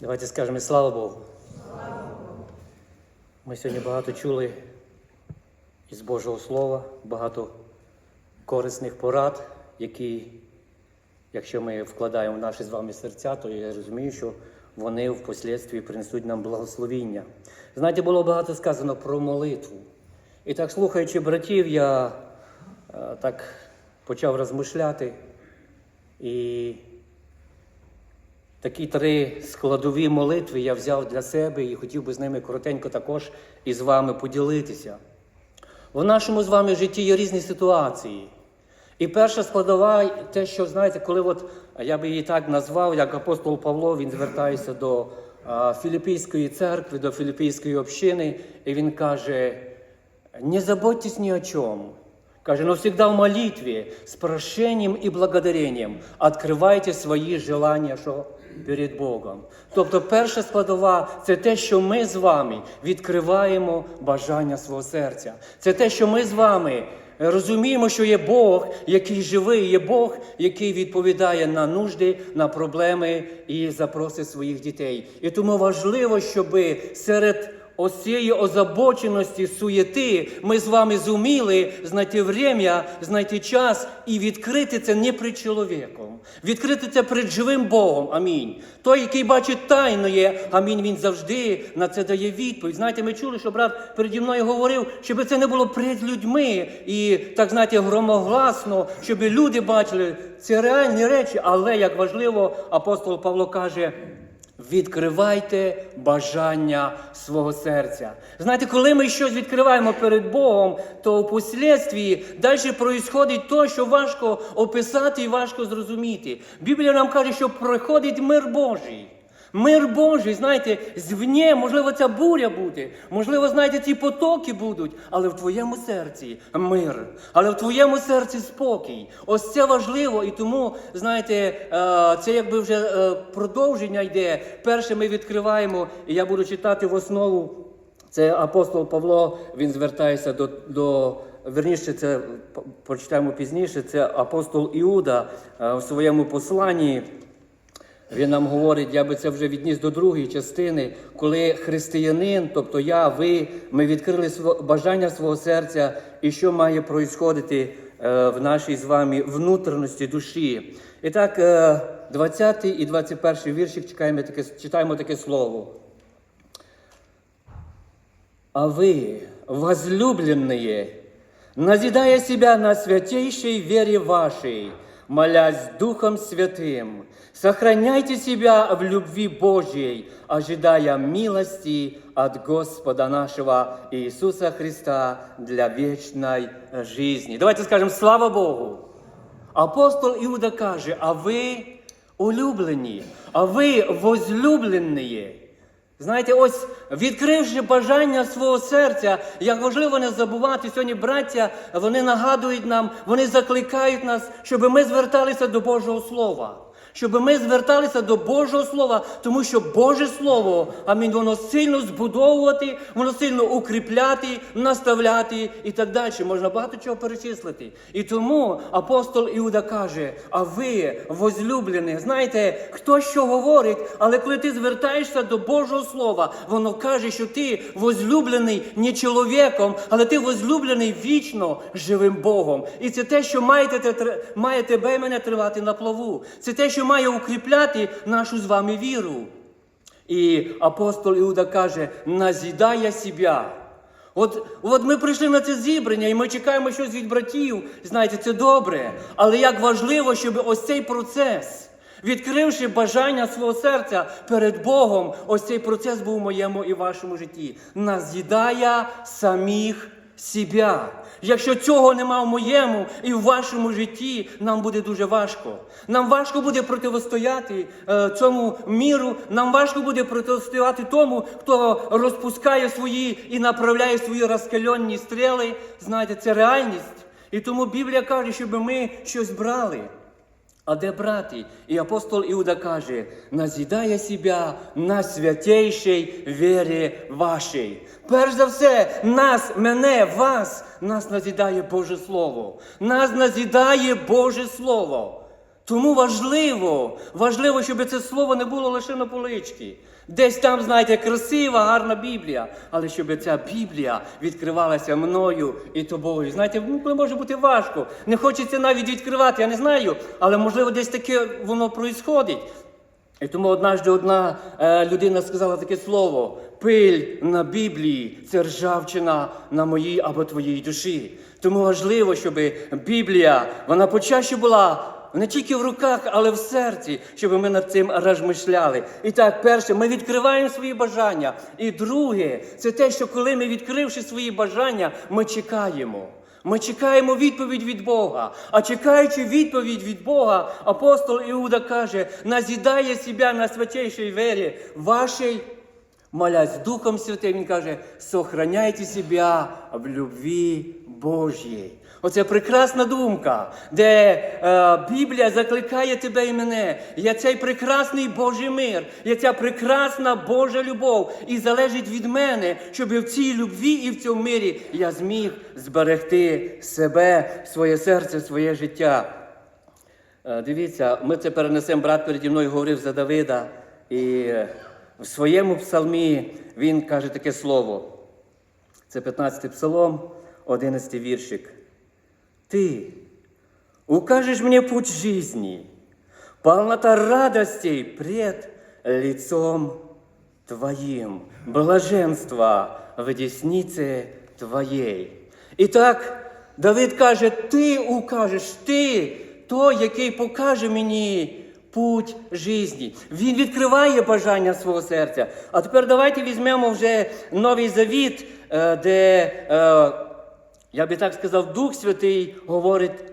Давайте скажемо слава Богу. Ми сьогодні багато чули із Божого Слова, багато корисних порад, які, якщо ми вкладаємо в наші з вами серця, то я розумію, що вони впоследстві принесуть нам благословіння. Знаєте, було багато сказано про молитву. І так, слухаючи братів, я е, так почав розмишляти. І Такі три складові молитви я взяв для себе і хотів би з ними коротенько також із вами поділитися. В нашому з вами житті є різні ситуації. І перша складова, те, що знаєте, коли от я би її так назвав, як апостол Павло, він звертається до а, Філіппійської церкви, до Філіппійської общини, і він каже: не заботьтесь ни о чем. Каже, но всегда в молитве, с прошением и благодарением откривайте свої желання, що перед Богом. Тобто, перша складова це те, що ми з вами відкриваємо бажання свого серця. Це те, що ми з вами розуміємо, що є Бог, який живий, є Бог, який відповідає на нужди, на проблеми і запроси своїх дітей. І тому важливо, щоб серед цієї озабоченості, суєти, ми з вами зуміли знайти время, знайти час і відкрити це не перед чоловіком, відкрити це перед живим Богом. Амінь. Той, який бачить тайноє, амінь, він завжди на це дає відповідь. Знаєте, ми чули, що брат переді мною говорив, щоб це не було перед людьми і так знаєте, громогласно, щоб люди бачили це реальні речі, але як важливо, апостол Павло каже. Відкривайте бажання свого серця. Знаєте, коли ми щось відкриваємо перед Богом, то в послідстві далі проїсходить то, що важко описати і важко зрозуміти. Біблія нам каже, що приходить мир Божий. Мир Божий, знаєте, звні, можливо, ця буря буде, можливо, знаєте, ці потоки будуть, але в твоєму серці мир, але в твоєму серці спокій. Ось це важливо, і тому, знаєте, е, це якби вже е, продовження йде. Перше ми відкриваємо, і я буду читати в основу. Це апостол Павло, він звертається до, до верніше, це прочитаємо пізніше. Це апостол Іуда е, в своєму посланні. Він нам говорить, я би це вже відніс до другої частини, коли християнин, тобто я, ви, ми відкрили бажання свого серця, і що має проїсходити е, в нашій з вами внутрішності душі. І так, е, 20 і 21 віршик чекаємо таке, читаємо таке слово. А вы, возлюбленные, назидая себя на святейшей вере вашей, молясь Духом Святым, сохраняйте себя в любви Божьей, ожидая милости от Господа нашего Иисуса Христа для вечной жизни. Давайте скажем «Слава Богу!» Апостол Іуда каже, а ви улюблені, а ви возлюблені. Знаєте, ось відкривши бажання свого серця, як важливо не забувати сьогодні, браття, вони нагадують нам, вони закликають нас, щоб ми зверталися до Божого Слова. Щоб ми зверталися до Божого Слова, тому що Боже Слово, амінь, воно сильно збудовувати, воно сильно укріпляти, наставляти і так далі. Можна багато чого перечислити. І тому апостол Іуда каже: а ви, возлюблені, знаєте, хто що говорить, але коли ти звертаєшся до Божого Слова, воно каже, що ти возлюблений не чоловіком, але ти возлюблений вічно живим Богом. І це те, що має тебе і мене тривати на плаву. Це те, що має укріпляти нашу з вами віру. І апостол Іуда каже: назідає себе. От, от ми прийшли на це зібрання, і ми чекаємо щось від братів. Знаєте, це добре. Але як важливо, щоб ось цей процес, відкривши бажання свого серця перед Богом, ось цей процес був у моєму і вашому житті. Назідає самих себе. Якщо цього нема в моєму і в вашому житті, нам буде дуже важко. Нам важко буде протистояти е, цьому міру, нам важко буде протистояти тому, хто розпускає свої і направляє свої розкальонні стріли. Знаєте, це реальність. І тому Біблія каже, щоб ми щось брали. А де брати? І апостол Іуда каже, назідає себе на святейшій вірі вашій. Перш за все, нас, мене, вас, нас назідає Боже Слово. Нас назідає Боже Слово. Тому важливо, важливо, щоб це слово не було лише на поличці. Десь там, знаєте, красива, гарна Біблія, але щоб ця Біблія відкривалася мною і тобою. Знаєте, ну, може бути важко. Не хочеться навіть відкривати, я не знаю, але можливо десь таке воно проїсходить. І тому однажды одна е, людина сказала таке слово: пиль на Біблії це ржавчина на моїй або твоїй душі. Тому важливо, щоб Біблія вона почаще була не тільки в руках, але в серці, щоб ми над цим розмишляли. І так, перше, ми відкриваємо свої бажання. І друге, це те, що коли ми відкривши свої бажання, ми чекаємо. Ми чекаємо відповідь від Бога. А чекаючи відповідь від Бога, апостол Іуда каже, назідає себе на святейшій вері вашій, молясь Духом Святим, він каже, сохраняйте себе в любві Божій. Оце прекрасна думка, де е, Біблія закликає тебе і мене. Є цей прекрасний Божий мир, є ця прекрасна Божа любов. І залежить від мене, щоб в цій любві і в цьому мирі я зміг зберегти себе, своє серце, своє життя. Е, Дивіться, ми це перенесемо, брат переді мною говорив за Давида, і е, в своєму псалмі він каже таке слово. Це 15-й псалом, 11 віршик. Ты укажешь мне путь жизни, полнота радостей пред лицом Твоим, блаженство в деснице Твоей. Итак, Давид каже, ти укажеш, ти той, який покаже мені путь житті. Він відкриває бажання свого серця. А тепер давайте візьмемо вже новий завіт, е, де, е, я би так сказав, Дух Святий говорить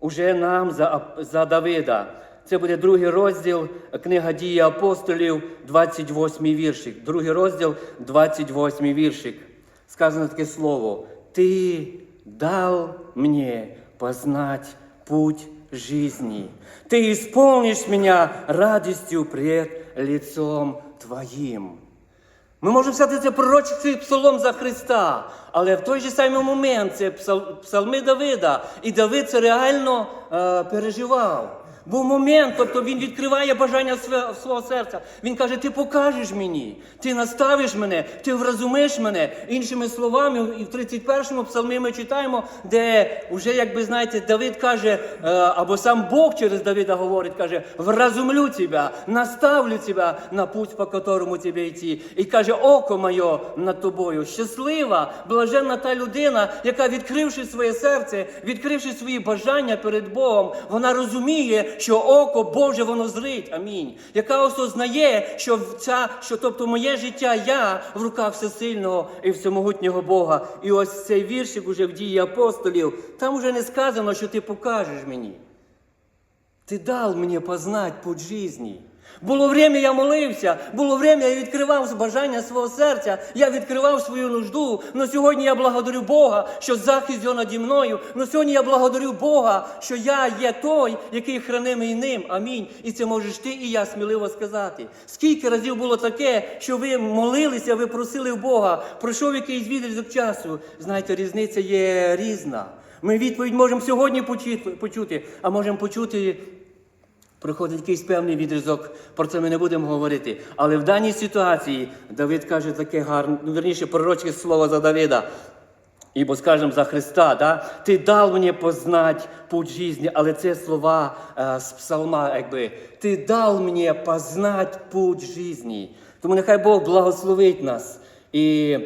уже нам за, за Давида. Це буде другий розділ, книга дії апостолів, 28 віршик. Другий розділ, 28 віршик. Сказано таке слово. Ти дал мне познать путь жизни. Ты исполнишь меня радостью пред лицом Твоим. Ми можемо взяти це пророчий псалом за Христа, але в той же самий момент це псал- псалми Давида. І Давид це реально е, переживав. Був момент, тобто він відкриває бажання свого серця. Він каже: Ти покажеш мені, ти наставиш мене, ти вразумиш мене. Іншими словами, і в 31-му псалмі ми читаємо, де вже, якби знаєте, Давид каже, е, або сам Бог через Давида говорить, каже: вразумлю тебе, наставлю тебе на путь, по которому тебе йти. І каже, око моє над тобою. Щаслива, блаженна та людина, яка, відкривши своє серце, відкривши свої бажання перед Богом, вона розуміє, що око Боже воно зрить. Амінь. Яка осознає, що ця, що тобто моє життя я в руках всесильного і всемогутнього Бога. І ось цей віршик уже в дії апостолів. Там уже не сказано, що ти покажеш мені. Ти дав мені познати путь жизни. Було время, я молився, було время, я відкривав бажання свого серця, я відкривав свою нужду. Но сьогодні я благодарю Бога, що захист його наді мною. Но сьогодні я благодарю Бога, що я є той, який хранимий ним. Амінь. І це можеш ти і я сміливо сказати. Скільки разів було таке, що ви молилися, ви просили в Бога, пройшов якийсь відрізок часу. Знаєте, різниця є різна. Ми відповідь можемо сьогодні почути, а можемо почути Проходить якийсь певний відрізок, про це ми не будемо говорити. Але в даній ситуації Давид каже таке гарне, ну верніше пророче слово за Давида. Ібо скажемо за Христа, да? ти дав мені познать путь житті, але це слова е, з псалма, якби ти дав мені познать путь житті. Тому нехай Бог благословить нас. І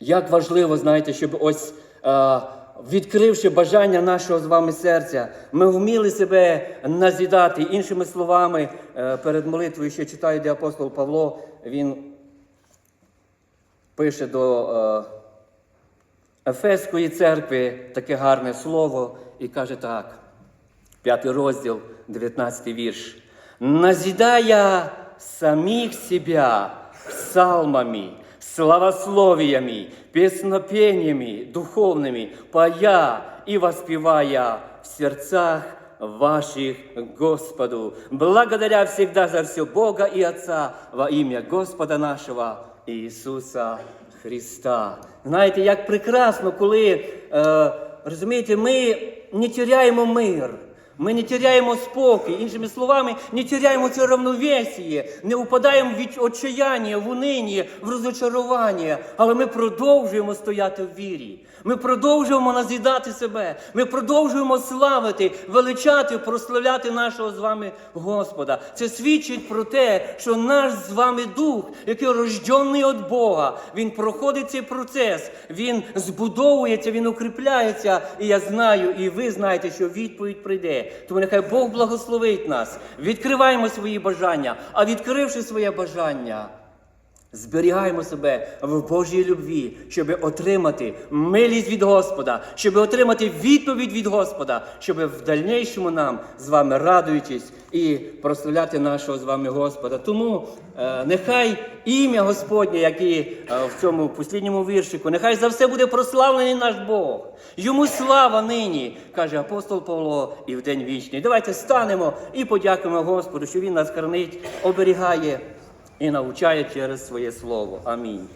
як важливо, знаєте, щоб ось е, відкривши бажання нашого з вами серця, ми вміли себе назідати. Іншими словами, е, перед молитвою ще читаю, де апостол Павло, він пише до е, Ефеської церкви таке гарне слово і каже так. П'ятий розділ, 19 вірш. Назидая самих себя псалмами, славословиями, песнопениями духовными, поя и воспевая в сердцах ваших Господу, благодаря всегда за все Бога и Отца во имя Господа нашего Ісуса Христа. Знаєте, як прекрасно, коли, е, розумієте, ми не теряємо мир. Ми не теряємо спокій, іншими словами, не теряємо це равновесіє, не упадаємо від отчаяння, в унині, в розочарування, але ми продовжуємо стояти в вірі. Ми продовжуємо назідати себе, ми продовжуємо славити, величати, прославляти нашого з вами Господа. Це свідчить про те, що наш з вами дух, який рождений від Бога, він проходить цей процес, він збудовується, він укріпляється. І я знаю, і ви знаєте, що відповідь прийде. Тому нехай Бог благословить нас. Відкриваємо свої бажання, а відкривши своє бажання. Зберігаємо себе в Божій любві, щоб отримати милість від Господа, щоб отримати відповідь від Господа, щоб в дальнішому нам з вами радуючись і прославляти нашого з вами Господа. Тому е, нехай ім'я Господнє, як і е, в цьому послідньому віршику, нехай за все буде прославлений наш Бог. Йому слава нині, каже апостол Павло, і в день вічний. Давайте станемо і подякуємо Господу, що Він нас хранить, оберігає і навчає через своє слово. Амінь.